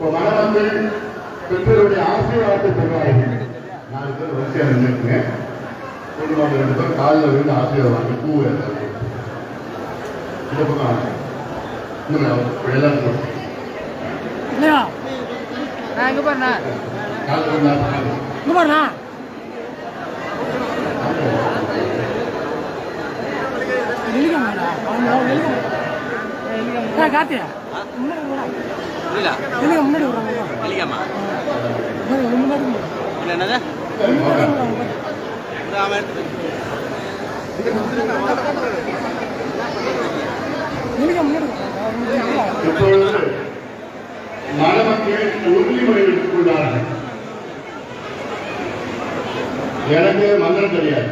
மணமக்கள் பெற்றோருடைய ஆசீர்வாதத்தை பெறுவார்கள். நாலு பேர் வரிசையா நின்றுக்குங்க குடும்பம் ரெண்டு பேர் காலில் விழுந்து ஆசீர்வாதம் வாங்கி பூ இந்த பக்கம் எல்லாரும் இங்கே பாருண்ணா. இங்கே பாருண்ணா காத்தியா புரியல? முன்னாடி விடுறாங்க இல்லை என்னது? இப்பொழுது உறுதிமொழி எடுத்துக் கொண்டார்கள் எனக்கு மந்திரம் தெரியாது.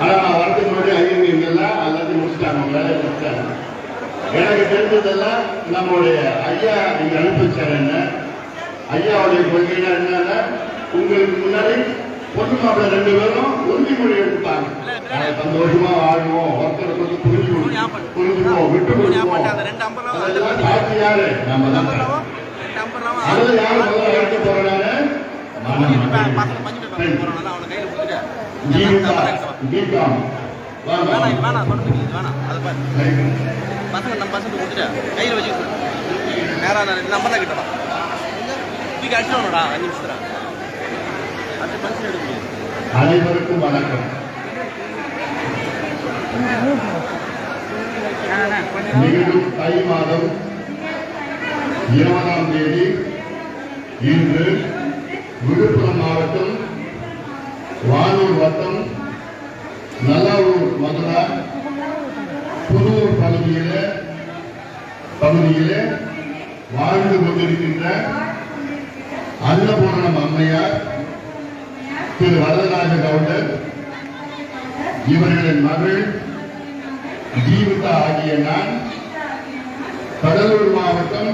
ஆனா நான் வரதுக்கு முன்னாடி ஐயங்க இங்கெல்லாம் எல்லாத்தையும் முடிச்சுட்டாங்க வேலையை முடிச்சிட்டாங்க எனக்கு தெரிஞ்சதெல்லாம் நம்முடைய ஐயா இங்க அனுப்பிச்சார் என்ன? ஐயாவுடைய கொள்கைனா என்னன்னா உங்களுக்கு முன்னாடி பொண்ணு மாப்பிள்ளை ரெண்டு பேரும் உறுதிமொழி எடுப்பாங்க. நாங்க சந்தோஷமா வாழ்வோம் ஒருத்தருக்கு வந்து புரிஞ்சு புரிஞ்சுக்குவோம் விட்டு கொடுப்போம். அதெல்லாம் சாட்சி யாரு? நம்ம தான். அதுல யாரு முதல்ல எடுக்க போறாங்க பசங்க மஞ்சள் பேப்பர் வேணாம் இது வேணாம் சொல்றது இது வேணாம். அது பாரு. பசங்க நம்ம பசங்க கொடுத்துட்டு கையில் வச்சு நேராக அந்த ரெண்டு நம்பர் தான் கிட்டலாம் தூக்கி அடிச்சிடணும்டா அஞ்சு நிமிஷத்துல. அடுத்த பரிசு எடுக்க முடியாது. அனைவருக்கும் வணக்கம். நிகழும் தை மாதம் இருபதாம் தேதி இன்று விழுப்புரம் மாவட்டம் வானூர் வட்டம் நல்லாவூர் மதுரா புதூர் பகுதியில பகுதியிலே வாழ்ந்து கொண்டிருக்கின்ற அன்னபூர்ணம் அம்மையார் திரு வரதராஜ கவுண்டர் இவர்களின் மகள் ஜீவிதா ஆகிய நான் கடலூர் மாவட்டம்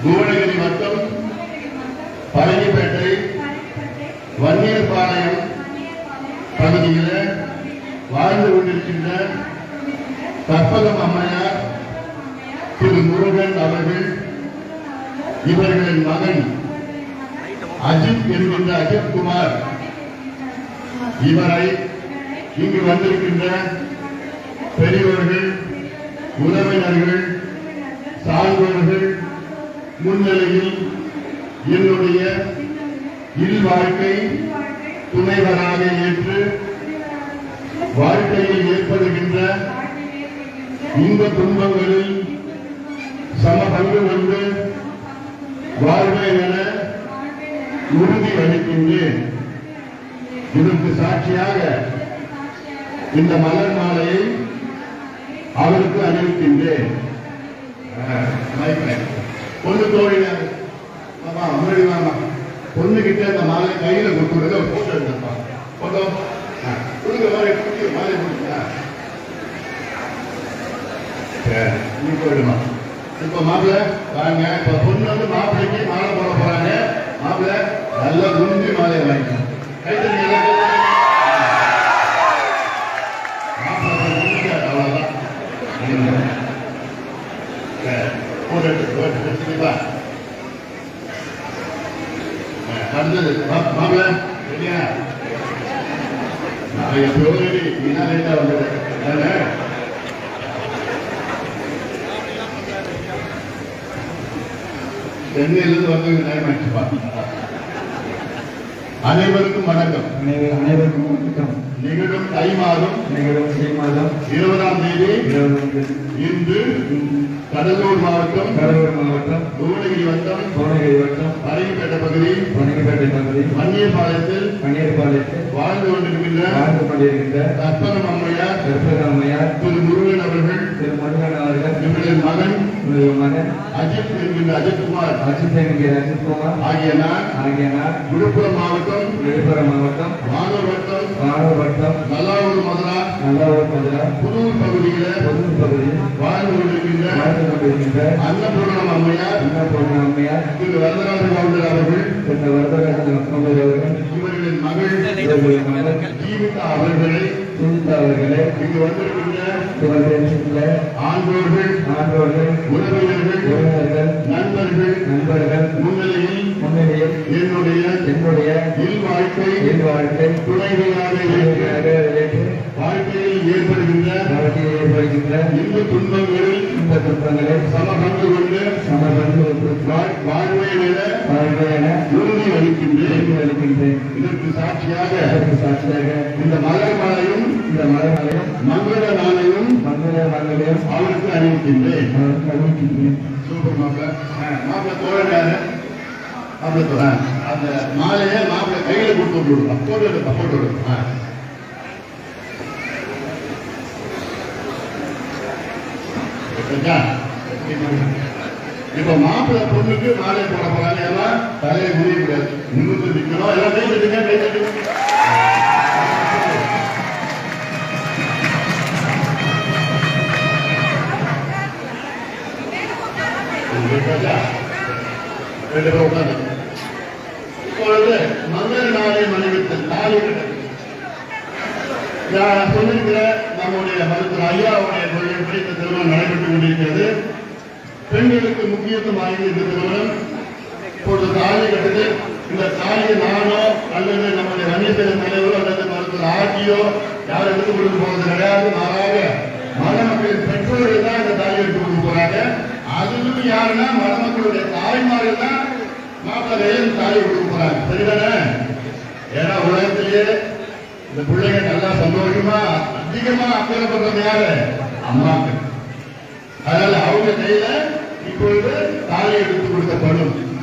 புவனகிரி வட்டம் பழனிப்பேட்டை வன்னியர்பாளையம் பகுதியில் வாழ்ந்து கொண்டிருக்கின்ற கற்பகம் அம்மையார் திரு முருகன் அவர்கள் இவர்களின் மகன் அஜித் என்கின்ற அஜித் குமார். இவரை இங்கு வந்திருக்கின்ற பெரியவர்கள் உறவினர்கள் சான்றோர்கள் முன்னிலையில் என்னுடைய இல்வாழ்க்கை துணைவராக ஏற்று வாழ்க்கையில் ஏற்படுகின்ற இந்த துன்பங்களில் பங்கு கொண்டு வாழ்வேன் என உறுதி அளிக்கின்றேன். இதற்கு சாட்சியாக இந்த மலர் மாலையை அவருக்கு அறிவிக்கின்றேன் பொண்ணு தோழினர். ஆமா பொண்ணு கிட்ட இந்த மாலை கையில கொடுக்குறது கொடுங்க மாலை கொடுத்து மாலை கொடுத்தா சரி நீ போயிடுமா இப்ப மாப்பிள்ள வாங்க. இப்ப பொண்ணு வந்து மாப்பிள்ளைக்கு மாலை போட போறாங்க. மாப்பிள்ள நல்லா குஞ்சு மாலையை வாங்கிக்கணும் மாப்பிள்ள நான் எப்போ ரெடி. நீ தான் சென்னையிலிருந்து வந்து டைம் ஆயிடுச்சுப்பா அனைவருக்கும் வணக்கம். அனைவருக்கும் வணக்கம். நிகழும் தை மாதம் நிகழும் தை மாதம் இருபதாம் தேதி இன்று கடலூர் மாவட்டம் கடலூர் மாவட்டம் புவனகிரி வட்டம் கோனகிரி வட்டம் பரங்கிப்பேட்டை பகுதி வணிகப்பேட்டை பகுதி மன்னியபாளையத்தில் பன்னீர்பாளையத்தில் வாழ்ந்து கொண்டிருக்கின்ற வாழ்ந்து கொண்டிருக்கின்ற கற்பகம் அம்மையார் கற்பகாமையார் திரு முருகன் அவர்கள் திரு முருகன் அவர்கள் இவர்களின் மகன் உங்களுடைய மகன் அஜித் என்கின்ற அஜித்குமார் அஜித் என்கிற அஜித்குமார் ஆகிய நான் ஆகிய நான் விழுப்புரம் மாவட்டம் விழுப்புரம் மாவட்டம் மானூர் வட்டம் வானூர் வட்டம் நல்லாவூர் மதுரா நல்லாவூர் மதுரா புதூர் பகுதியில பொது பகுதியில் வாழ்ந்து கொண்டிருக்கின்ற வாழ்ந்து கொண்டிருக்கின்ற அன்னபூர்ணம் அம்மையார் அன்னபூர்ண அம்மையார் திரு வரதராஜ கவுண்டர் அவர்கள் இந்த வரதராஜன் அக்கம்பர் அவர்கள் அவர்களின் மகள் ஜீவிதா அவர்களை ஜீவிதா அவர்களை இங்கு வந்திருக்கின்ற நண்பர்கள் நண்பர்கள் முன்னிலையில் முன்னிலையில் என்னுடைய என்னுடைய இல்வாழ்க்கை இல்வாழ்க்கை துணைகளாக வாழ்க்கையில் ஏற்படுகின்ற வாழ்க்கையில் ஏற்படுகின்ற இந்த துன்பங்களில் இந்த துன்பங்களில் சம உறுதி அளிக்கின்றேன். இதற்கு சாட்சியாக சாட்சியாக இந்த மலர் மாலையும் இந்த மலர்களையும் மங்கள நாளையும் மங்கள மலர்களையும் அவருக்கு அறிவிக்கின்றேன் அவருக்கு அறிவிக்கின்றேன் சூப்பர் மாப்பிள்ள மாப்பிள்ள தோழனாரு மாப்பிள்ள தோழன் அந்த மாலையை மாப்பிள்ள கையில கொடுத்து விட்டுருக்கலாம் போட்டு விடுப்பா போட்டு விடுப்பா இப்ப மாப்பிள்ள பொண்ணுக்கு மாலை போட போறாங்க. எல்லாம் தலையை முடிய கூடாது. நிமிர்ந்து நிக்கணும். எல்லாம் கை தட்டுங்க கை தட்டுங்க கேட்டாச்சா? ரெண்டு பேரும் உட்கார்ந்து. இப்பொழுது மங்கள நாளை மனைவித்தல் தாலி நான் சொல்லியிருக்கிற நம்முடைய மருத்துவர் ஐயாவுடைய கொள்கைப்படி இந்த திருமணம் நடைபெற்றுக் கொண்டிருக்கிறது. பெண்களுக்கு முக்கியத்துவம் வாய்ந்த இந்த நிறுவனம் இப்பொழுது தாலி கட்டுது இந்த தாலியை நானோ அல்லது நம்முடைய ரமேசன தலைவரோ அல்லது மருத்துவர் ஆட்சியோ யாரும் எடுத்து கொடுக்க போவது கிடையாது. மாறாக மணமக்களின் பெற்றோர்கள் தான் இந்த தாலி எடுத்துக் கொடுக்க போறாங்க. அதுவும் யாருன்னா மணமக்களுடைய தாய்மார்கள் தான் மாப்பிள்ளையும் தாலி கொடுக்க போறாங்க. சரிதானே? ஏன்னா உலகத்திலேயே இந்த பிள்ளைங்க நல்லா சந்தோஷமா அதிகமா அக்கறைப்படுறது யாரு? அம்மாக்கள். அதனால அவங்க கையில இப்பொழுது தாலி எடுத்து கொடுக்கப்படும்